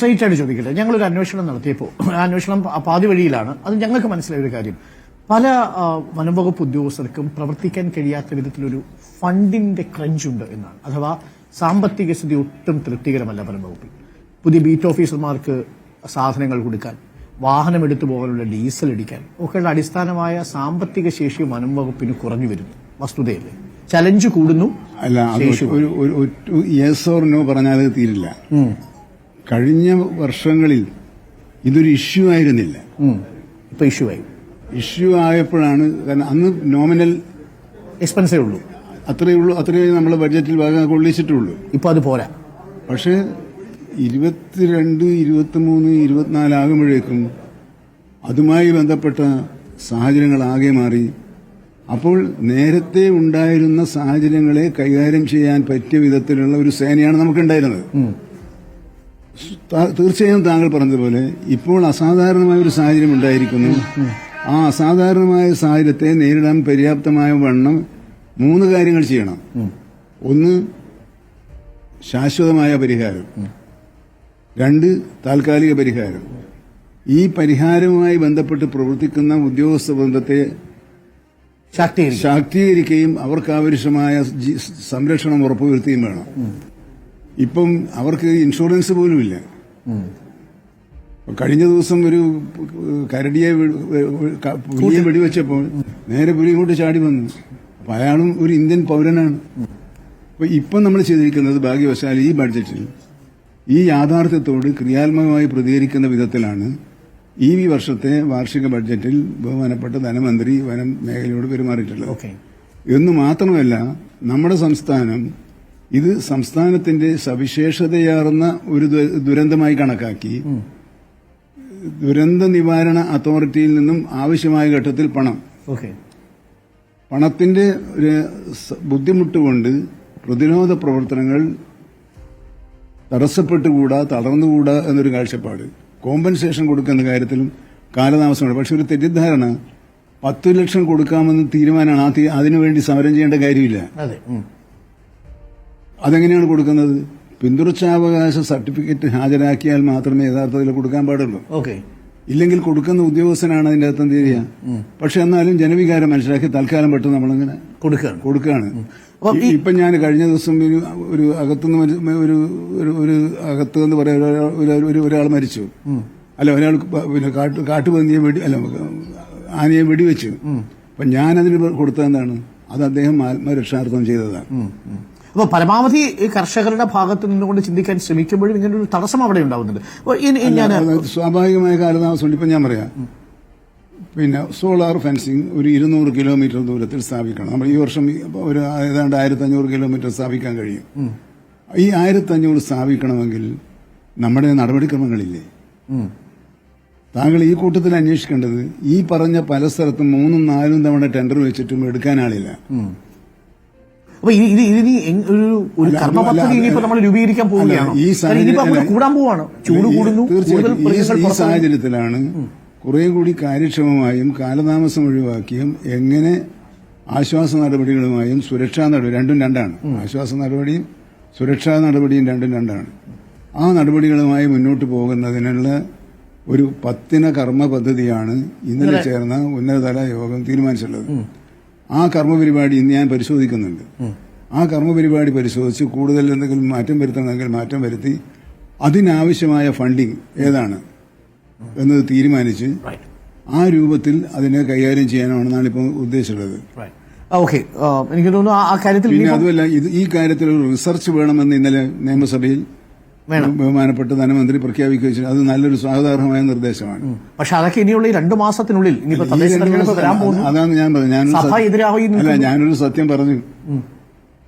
Straight ആയിട്ട് ചോദിക്കട്ടെ? ഞങ്ങളൊരു അന്വേഷണം നടത്തിയപ്പോൾ ആ അന്വേഷണം പാതി വഴിയിലാണ്. അത് ഞങ്ങൾക്ക് മനസ്സിലായ ഒരു കാര്യം. പല വനംവകുപ്പ് ഉദ്യോഗസ്ഥർക്കും പ്രവർത്തിക്കാൻ കഴിയാത്ത വിധത്തിലൊരു ഫണ്ടിന്റെ ക്രഞ്ച് ഉണ്ട് എന്നാണ്. അഥവാ സാമ്പത്തിക സ്ഥിതി ഒട്ടും തൃപ്തികരമല്ല വനംവകുപ്പിൽ. പുതിയ ബീറ്റ് ഓഫീസർമാർക്ക് സാധനങ്ങൾ കൊടുക്കാൻ വാഹനം എടുത്തു പോകാനുള്ള ഡീസൽ അടിക്കാൻ ഒക്കെയുള്ള അടിസ്ഥാനമായ സാമ്പത്തിക ശേഷി വനം വകുപ്പിന് കുറഞ്ഞു വരുന്നു. വസ്തുതയല്ലേ? ചലഞ്ച് കൂടുന്നു അല്ല ഒരു യെസ് ഓർ നോ പറഞ്ഞാൽ തീരില്ല. കഴിഞ്ഞ വർഷങ്ങളിൽ ഇതൊരു ഇഷ്യൂ ആയിരുന്നില്ല. ഇപ്പൊ ഇഷ്യൂ ആയി. ഇഷ്യൂ ആയപ്പോഴാണ് കാരണം അന്ന് നോമിനൽ എക്സ്പെൻസേ ഉള്ളൂ. അത്രയേ ഉള്ളൂ അത്രയേ നമ്മൾ ബഡ്ജറ്റിൽ ഭാഗം കൊള്ളിച്ചിട്ടുള്ളൂ. ഇപ്പൊ അത് പോരാ. പക്ഷേ ഇരുപത്തിരണ്ട് ഇരുപത്തിമൂന്ന് ഇരുപത്തിനാലാകുമ്പോഴേക്കും അതുമായി ബന്ധപ്പെട്ട സാഹചര്യങ്ങൾ ആകെ മാറി. അപ്പോൾ നേരത്തെ ഉണ്ടായിരുന്ന സാഹചര്യങ്ങളെ കൈകാര്യം ചെയ്യാൻ പറ്റിയ വിധത്തിലുള്ള ഒരു സേനയാണ് നമുക്കുണ്ടായിരുന്നത്. തീർച്ചയായും താങ്കൾ പറഞ്ഞതുപോലെ ഇപ്പോൾ അസാധാരണമായ ഒരു സാഹചര്യം ഉണ്ടായിരിക്കുന്നു. ആ അസാധാരണമായ സാഹചര്യത്തെ നേരിടാൻ പര്യാപ്തമായ വണ്ണം മൂന്ന് കാര്യങ്ങൾ ചെയ്യണം. ഒന്ന് ശാശ്വതമായ പരിഹാരം. രണ്ട് താൽക്കാലിക പരിഹാരം. ഈ പരിഹാരവുമായി ബന്ധപ്പെട്ട് പ്രവർത്തിക്കുന്ന ഉദ്യോഗസ്ഥ ബന്ധത്തെ ശാക്തീകരിക്കും ശാക്തീകരിക്കുകയും അവർക്ക് ആവശ്യമായ സംരക്ഷണം ഉറപ്പുവരുത്തുകയും വേണം. ഇപ്പം അവർക്ക് ഇൻഷുറൻസ് പോലും ഇല്ല. കഴിഞ്ഞ ദിവസം ഒരു കരടിയെ പുലിയെ വെടിവെച്ചപ്പോൾ നേരെ പുലി ഇങ്ങോട്ട് ചാടി വന്നു. അപ്പൊ അയാളും ഒരു ഇന്ത്യൻ പൗരനാണ്. അപ്പൊ ഇപ്പം നമ്മൾ ചെയ്തിരിക്കുന്നത് ഭാഗ്യവശാൽ ഈ ബഡ്ജറ്റിൽ ഈ യാഥാർത്ഥ്യത്തോട് ക്രിയാത്മകമായി പ്രതികരിക്കുന്ന വിധത്തിലാണ് ഈ വർഷത്തെ വാർഷിക ബഡ്ജറ്റിൽ ബഹുമാനപ്പെട്ട ധനമന്ത്രി വനം മേഖലയോട് പെരുമാറിയിട്ടുള്ളത്. എന്ന് മാത്രമല്ല നമ്മുടെ സംസ്ഥാനം ഇത് സംസ്ഥാനത്തിന്റെ സവിശേഷതയാർന്ന ഒരു ദുരന്തമായി കണക്കാക്കി. ദുരന്ത നിവാരണ അതോറിറ്റിയിൽ നിന്നും ആവശ്യമായ ഘട്ടത്തിൽ പണം. ഓക്കെ. പണത്തിന്റെ ഒരു ബുദ്ധിമുട്ടുകൊണ്ട് ബുദ്ധിമുട്ട് കൊണ്ട് പ്രതിരോധ പ്രവർത്തനങ്ങൾ തടസ്സപ്പെട്ടുകൂടാ തളർന്നുകൂടാ എന്നൊരു കാഴ്ചപ്പാട്. കോമ്പൻസേഷൻ കൊടുക്കുന്ന കാര്യത്തിലും കാലതാമസമുണ്ട്. പക്ഷെ ഒരു തെറ്റിദ്ധാരണ പത്തു ലക്ഷം കൊടുക്കാമെന്ന് തീരുമാനമാണ് അതിനുവേണ്ടി സമരം ചെയ്യേണ്ട കാര്യമില്ല. അതെങ്ങനെയാണ് കൊടുക്കുന്നത്? പിന്തുടർച്ചാവകാശ സർട്ടിഫിക്കറ്റ് ഹാജരാക്കിയാൽ മാത്രമേ യഥാർത്ഥത്തിൽ കൊടുക്കാൻ പാടുള്ളൂ. ഓക്കെ. ഇല്ലെങ്കിൽ കൊടുക്കുന്ന ഉദ്യോഗസ്ഥനാണ് അതിന്റെ അർത്ഥം തീരുക പക്ഷെ എന്നാലും ജനവികാരം മനസ്സിലാക്കി തൽക്കാലം പെട്ടെന്ന് നമ്മളങ്ങനെ കൊടുക്കുകയാണ്. കൊടുക്കുകയാണ്. ഇപ്പം ഞാൻ കഴിഞ്ഞ ദിവസം ഒരു ഒരു അകത്തുനിന്ന് ഒരു ഒരു അകത്ത് എന്ന് പറയാൻ ഒരു ഒരു ഒരാൾ മരിച്ചു. അല്ല ഒരാൾ പിന്നെ കാട്ടു കാട്ടുപന്നിയെ വെടി അല്ല ആനയെ വെടിവെച്ചു. അപ്പൊ ഞാനതിന് കൊടുത്തത് എന്താണ് അത് അദ്ദേഹം ആത്മരക്ഷാർത്ഥം ചെയ്തതാണ്. അപ്പൊ പരമാവധി ഈ കർഷകരുടെ ഭാഗത്ത് നിന്നുകൊണ്ട് ചിന്തിക്കാൻ ശ്രമിക്കുമ്പോഴും ഇങ്ങനെ ഒരു തടസ്സം അവിടെ ഉണ്ടാവുന്നുണ്ട്. ഞാൻ സ്വാഭാവികമായ കാലതാമസം ഇപ്പം ഞാൻ പറയാം. പിന്നെ സോളാർ ഫെൻസിങ് ഒരു ഇരുന്നൂറ് കിലോമീറ്റർ ദൂരത്തിൽ സ്ഥാപിക്കണം. നമ്മൾ ഈ വർഷം ഒരു ഏതാണ്ട് ആയിരത്തി അഞ്ഞൂറ് കിലോമീറ്റർ സ്ഥാപിക്കാൻ കഴിയും. ഈ ആയിരത്തി അഞ്ഞൂറ് സ്ഥാപിക്കണമെങ്കിൽ നമ്മുടെ നടപടിക്രമങ്ങളില്ലേ? താങ്കൾ ഈ കൂട്ടത്തിൽ അന്വേഷിക്കേണ്ടത് ഈ പറഞ്ഞ പല സ്ഥലത്തും മൂന്നും നാലും തവണ ടെൻഡർ വെച്ചിട്ടും എടുക്കാൻ ആളില്ല. അപ്പൊ ഇനി ഇത് ഇനി ഒരു ഒരു കർമ്മ പദ്ധതി ഇനിയിപ്പോ നമ്മൾ രൂപീകരിക്കാൻ പോവുകയാണ്. ഈ സാഹചര്യം- ഇനിയിപ്പോ കൂടാൻ പോവാണ്. ചൂട് കൂടുന്നു കൂടുതൽ ഈ സാഹചര്യത്തിലാണ് കുറെ കൂടി കാര്യക്ഷമമായും കാലതാമസം ഒഴിവാക്കിയും എങ്ങനെ ആശ്വാസ നടപടികളുമായും സുരക്ഷാ നടപടി രണ്ടും രണ്ടാണ്. ആശ്വാസ നടപടിയും സുരക്ഷാ നടപടിയും രണ്ടും രണ്ടാണ്. ആ നടപടികളുമായി മുന്നോട്ട് പോകുന്നതിനുള്ള ഒരു പത്തിന കർമ്മ പദ്ധതിയാണ് ഇന്നലെ ചേർന്ന ഉന്നതതല യോഗം തീരുമാനിച്ചിട്ടുള്ളത്. ആ കർമ്മപരിപാടി ഇന്ന് ഞാൻ പരിശോധിക്കുന്നുണ്ട്. ആ കർമ്മപരിപാടി പരിശോധിച്ച് കൂടുതൽ എന്തെങ്കിലും മാറ്റം വരുത്തണമെങ്കിൽ മാറ്റം വരുത്തി അതിനാവശ്യമായ ഫണ്ടിങ് ഏതാണ് എന്നത് തീരുമാനിച്ച് ആ രൂപത്തിൽ അതിനെ കൈകാര്യം ചെയ്യാനാണെന്നാണ് ഇപ്പോൾ ഉദ്ദേശിച്ചത് ഓക്കെ എനിക്ക് തോന്നുന്നു ആ- കാര്യത്തിൽ അതുമല്ല ഇത് ഈ കാര്യത്തിൽ ഒരു റിസർച്ച് വേണമെന്ന് ഇന്നലെ നിയമസഭയിൽ. ബഹുമാനപ്പെട്ട ധനമന്ത്രി പ്രഖ്യാപിക്കുകയും അത് നല്ലൊരു സ്വാഗതാർഹമായ നിർദ്ദേശമാണ്. പക്ഷെ അതൊക്കെ ഇനിയുള്ള ഈ രണ്ടു മാസത്തിനുള്ളിൽ അതാണ് ഞാൻ പറഞ്ഞത്. അല്ല ഞാനൊരു സത്യം പറഞ്ഞു.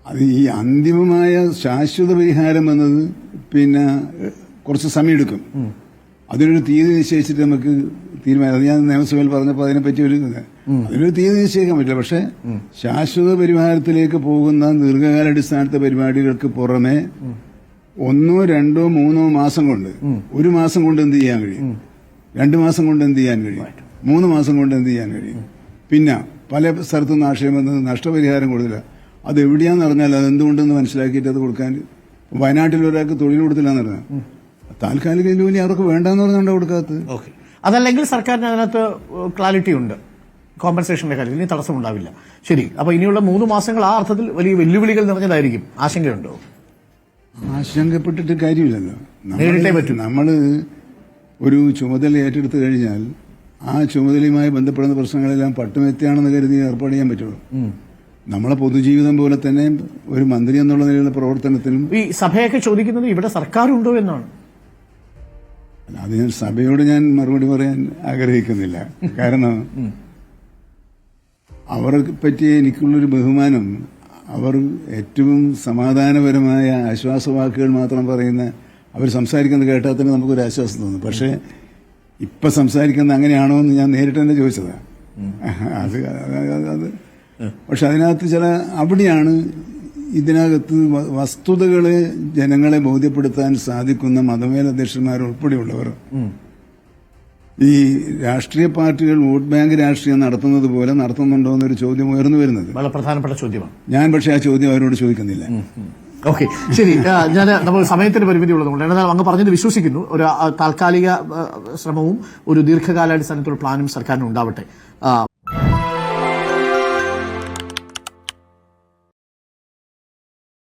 അത് ഈ അന്തിമമായ ശാശ്വത പരിഹാരം എന്നത് പിന്നെ കുറച്ച് സമയമെടുക്കും. അതിനൊരു തീയതി നിശ്ചയിച്ചിട്ട് നമുക്ക് തീരുമാനം അത് ഞാൻ നിയമസഭയിൽ പറഞ്ഞപ്പോൾ അതിനെപ്പറ്റി ഒരു. അതിനൊരു തീയതി നിശ്ചയിക്കാൻ പറ്റില്ല. പക്ഷെ ശാശ്വത പരിഹാരത്തിലേക്ക് പോകുന്ന ദീർഘകാലാടിസ്ഥാനത്തെ പരിപാടികൾക്ക് പുറമെ ഒന്നോ രണ്ടോ മൂന്നോ മാസം കൊണ്ട് ഒരു മാസം കൊണ്ട് എന്ത് ചെയ്യാൻ കഴിയും? രണ്ട് മാസം കൊണ്ട് എന്ത് ചെയ്യാൻ കഴിയും? മൂന്ന് മാസം കൊണ്ട് എന്ത് ചെയ്യാൻ കഴിയും? പിന്നെ പല സ്ഥലത്തുനിന്ന് ആശയം വന്നത് നഷ്ടപരിഹാരം കൊടുത്തില്ല. അത് എവിടെയാന്ന് പറഞ്ഞാൽ അത് എന്തുകൊണ്ടെന്ന് മനസ്സിലാക്കിയിട്ട് അത് കൊടുക്കാൻ വയനാട്ടിൽ ഒരാൾക്ക് തൊഴിൽ കൊടുത്തില്ല എന്ന് പറഞ്ഞാൽ താൽക്കാലിക ജോലി അവർക്ക് വേണ്ടെന്ന് പറഞ്ഞുകൊണ്ട് കൊടുക്കാത്തത്. ഓക്കെ. അതല്ലെങ്കിൽ സർക്കാരിന് അതിനകത്ത് ക്ലാരിറ്റി ഉണ്ട്. കോമ്പൻസേഷന്റെ കാര്യത്തിൽ ഇനി തടസ്സമുണ്ടാവില്ല. ശരി. അപ്പൊ ഇനിയുള്ള മൂന്ന് മാസങ്ങൾ ആ അർത്ഥത്തിൽ വലിയ വെല്ലുവിളികൾ നിറഞ്ഞതായിരിക്കും. ആശങ്കയുണ്ടോ? ആശങ്കപ്പെട്ടിട്ട് കാര്യമില്ലല്ലോ. നേരിട്ടേ പറ്റും. നമ്മൾ ഒരു ചുമതല ഏറ്റെടുത്തു കഴിഞ്ഞാൽ ആ ചുമതലയുമായി ബന്ധപ്പെടുന്ന പ്രശ്നങ്ങളെല്ലാം പട്ടുമെത്തിയാണെന്ന് കരുതി ഏർപ്പാട് ചെയ്യാൻ പറ്റുള്ളൂ. നമ്മളെ പൊതുജീവിതം പോലെ തന്നെ ഒരു മന്ത്രി എന്നുള്ള നിലയിലുള്ള പ്രവർത്തനത്തിലും ഈ സഭയൊക്കെ ചോദിക്കുന്നത് ഇവിടെ സർക്കാരുണ്ടോ എന്നാണ്. അത് ഞാൻ സഭയോട് ഞാൻ മറുപടി പറയാൻ ആഗ്രഹിക്കുന്നില്ല. കാരണം അവരെ പറ്റിയ എനിക്കുള്ളൊരു ബഹുമാനം അവർ ഏറ്റവും സമാധാനപരമായ ആശ്വാസവാക്കുകൾ മാത്രം പറയുന്ന അവർ സംസാരിക്കുന്നത് കേട്ടാൽ തന്നെ നമുക്കൊരു ആശ്വാസം തോന്നും. പക്ഷേ ഇപ്പം സംസാരിക്കുന്നത് അങ്ങനെയാണോ എന്ന് ഞാൻ നേരിട്ട് തന്നെ ചോദിച്ചതാണ് അത് അത് പക്ഷെ അതിനകത്ത് ചില അവിടെയാണ് ഇതിനകത്ത് വസ്തുതകളെ ജനങ്ങളെ ബോധ്യപ്പെടുത്താൻ സാധിക്കുന്ന മതമേലധ്യക്ഷന്മാർ ഉൾപ്പെടെയുള്ളവർ ഈ രാഷ്ട്രീയ പാർട്ടികൾ വോട്ട് ബാങ്ക് രാഷ്ട്രീയം നടത്തുന്നത് പോലെ നടത്തുന്നുണ്ടോ എന്നൊരു ചോദ്യം ഉയർന്നു വരുന്നത്. വളരെ പ്രധാനപ്പെട്ട ചോദ്യമാണ്. ഞാൻ പക്ഷേ ആ ചോദ്യം അവരോട് ചോദിക്കുന്നില്ല. ഓക്കെ. ശരി ഞാൻ നമ്മൾ സമയത്തിന് പരിമിതി ഉള്ളതുകൊണ്ട് എന്നാൽ അങ്ങ് പറഞ്ഞത് വിശ്വസിക്കുന്നു. ഒരു താൽക്കാലിക ശ്രമവും ഒരു ദീർഘകാലാടിസ്ഥാനത്തിലുള്ള പ്ലാനും സർക്കാരിന് ഉണ്ടാവട്ടെ